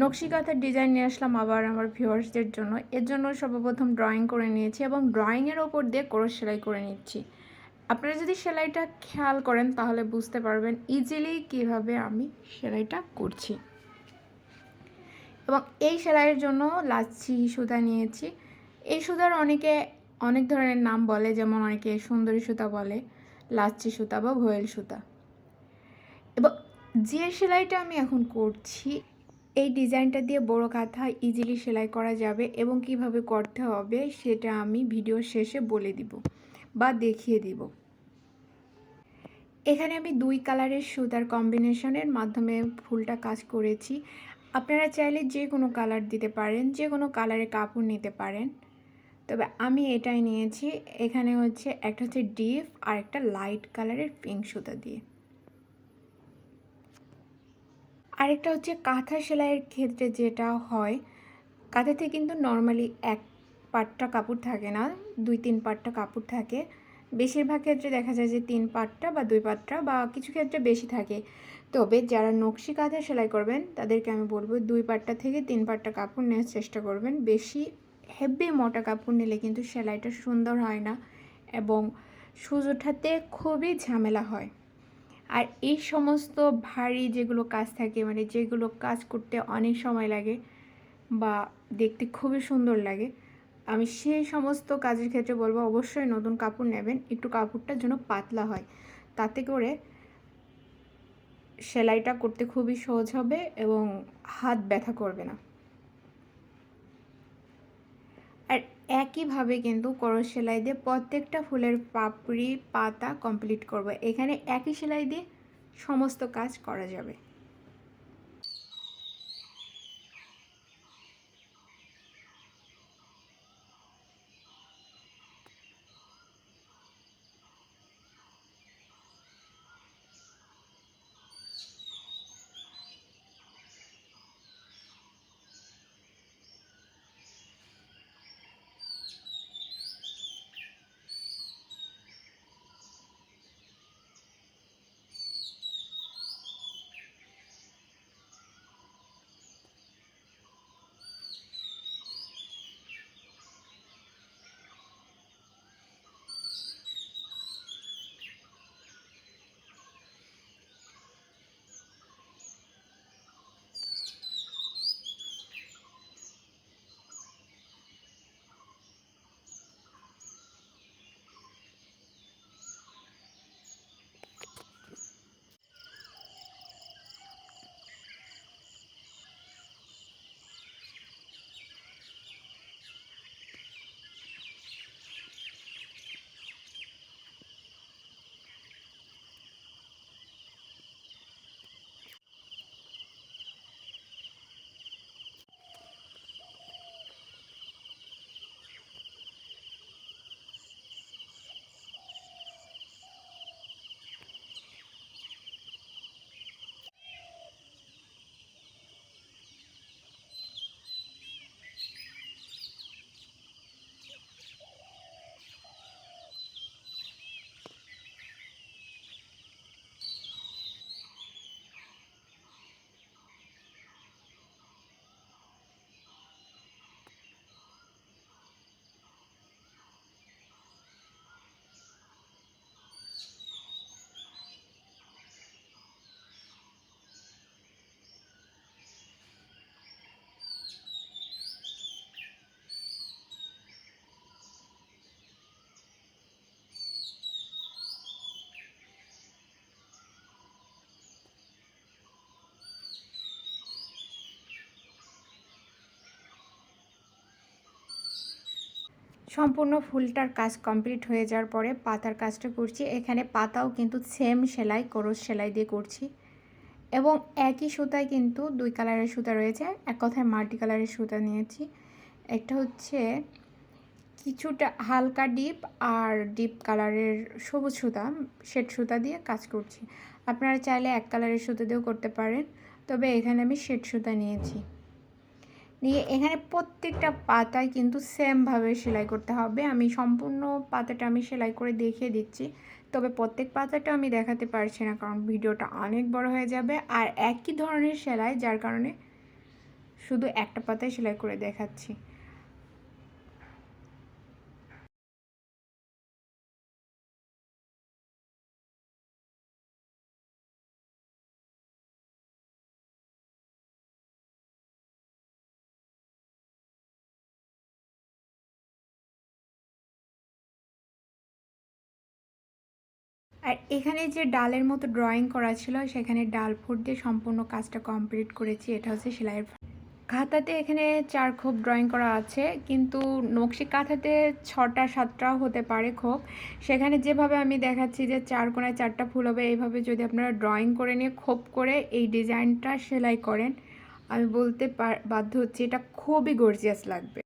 নকশি কাঁথার ডিজাইন নিয়ে আসলাম আবার আমার ভিউয়ার্সদের জন্য। এর জন্য সর্বপ্রথম ড্রয়িং করে নিয়েছি এবং ড্রয়িংয়ের ওপর দিয়ে ক্রস সেলাই করে নিচ্ছি। আপনারা যদি সেলাইটা খেয়াল করেন তাহলে বুঝতে পারবেন ইজিলি কীভাবে আমি সেলাইটা করছি। এবং এই সেলাইয়ের জন্য লাচ্ছি সুতা নিয়েছি। এই সুতার অনেকে অনেক ধরনের নাম বলে, যেমন অনেকে সুন্দরী সুতা বলে, লাচ্ছি সুতা বা ভোয়েল সুতা। এবং যে সেলাইটা আমি এখন করছি এই ডিজাইনটা দিয়ে বড় কাঁথা ইজিলি সেলাই করা যাবে এবং কীভাবে করতে হবে সেটা আমি ভিডিও শেষে বলে দিব বা দেখিয়ে দিব। এখানে আমি দুই কালারের সুতার কম্বিনেশনের মাধ্যমে ফুলটা কাজ করেছি। আপনারা চাইলে যে কোনো কালার দিতে পারেন, যে কোনো কালারের কাপড় নিতে পারেন। তবে আমি এটাই নিয়েছি। এখানে হচ্ছে একটা হচ্ছে ডিপ আর একটা লাইট কালারের পিঙ্ক সুতা দিয়ে। আরেকটা হচ্ছে কাঁথা সেলাইয়ের ক্ষেত্রে যেটা হয়, কাঁথাতে কিন্তু নর্মালি এক পাটটা কাপড় থাকে না, দুই তিন পাটটা কাপড় থাকে। বেশিরভাগ ক্ষেত্রে দেখা যায় যে তিন পাটটা বা দুই পাটটা বা কিছু ক্ষেত্রে বেশি থাকে। তবে যারা নকশি কাঁথা সেলাই করবেন, তাদেরকে আমি বলব দুই পাটটা থেকে তিন পাটটা কাপড় নেওয়ার চেষ্টা করবেন। বেশি হেভি মোটা কাপড় নিলে কিন্তু সেলাইটা সুন্দর হয় না এবং সুজ ওঠাতে খুবই ঝামেলা হয়। আর এই সমস্ত ভারী যেগুলো কাজ থাকে মানে যেগুলো কাজ করতে অনেক সময় লাগে বা দেখতে খুবই সুন্দর লাগে, আমি সেই সমস্ত কাজের ক্ষেত্রে বলব অবশ্যই নতুন কাপড় নেবেন। একটু কাপড়টা যেন পাতলা হয়, তাতে করে সেলাইটা করতে খুবই সহজ হবে এবং হাত ব্যথা করবে না। আর একইভাবে কিন্তু করস সেলাই দিয়ে প্রত্যেকটা ফুলের পাপড়ি, পাতা কমপ্লিট করব। এখানে একই সেলাই দিয়ে সমস্ত কাজ করা যাবে। সম্পূর্ণ ফুলটার কাজ কমপ্লিট হয়ে যাওয়ার পরে পাতার কাজটা করছি। এখানে পাতাও কিন্তু সেম সেলাই, করস সেলাই দিয়ে করছি। এবং একই সুতায় কিন্তু দুই কালারের সুতা রয়েছে। এক কথায় মাল্টি কালারের সুতা নিয়েছি। একটা হচ্ছে কিছুটা হালকা ডিপ আর ডিপ কালারের সবুজ সুতা শেড সুতা দিয়ে কাজ করছি। আপনারা চাইলে এক কালারের সুতা দিয়েও করতে পারেন। তবে এখানে আমি শেড সুতা নিয়েছি। নিয়ে এখানে প্রত্যেকটা পাতায় কিন্তু সেমভাবে সেলাই করতে হবে। আমি সম্পূর্ণ পাতাটা আমি সেলাই করে দেখিয়ে দিচ্ছি। তবে প্রত্যেক পাতাটা আমি দেখাতে পারছি না কারণ ভিডিওটা অনেক বড় হয়ে যাবে। আর একই ধরনের সেলাই, যার কারণে শুধু একটা পাতায় সেলাই করে দেখাচ্ছি। আর এখানে যে ডালের মতো ড্রয়িং করা ছিল, সেখানে ডাল ফুট দিয়ে সম্পূর্ণ কাজটা কমপ্লিট করেছি। এটা হচ্ছে সেলাইয়ের খাতাতে এখানে চার খোপ ড্রয়িং করা আছে, কিন্তু নকশি কাঁথাতে ছটা, সাতটাও হতে পারে খোপ। সেখানে যেভাবে আমি দেখাচ্ছি যে চার কোনায় চারটা ফুল হবে, এইভাবে যদি আপনারা ড্রয়িং করে নিয়ে খোপ করে এই ডিজাইনটা সেলাই করেন, আমি বলতে বাধ্য হচ্ছি, এটা খুবই গর্জিয়াস লাগবে।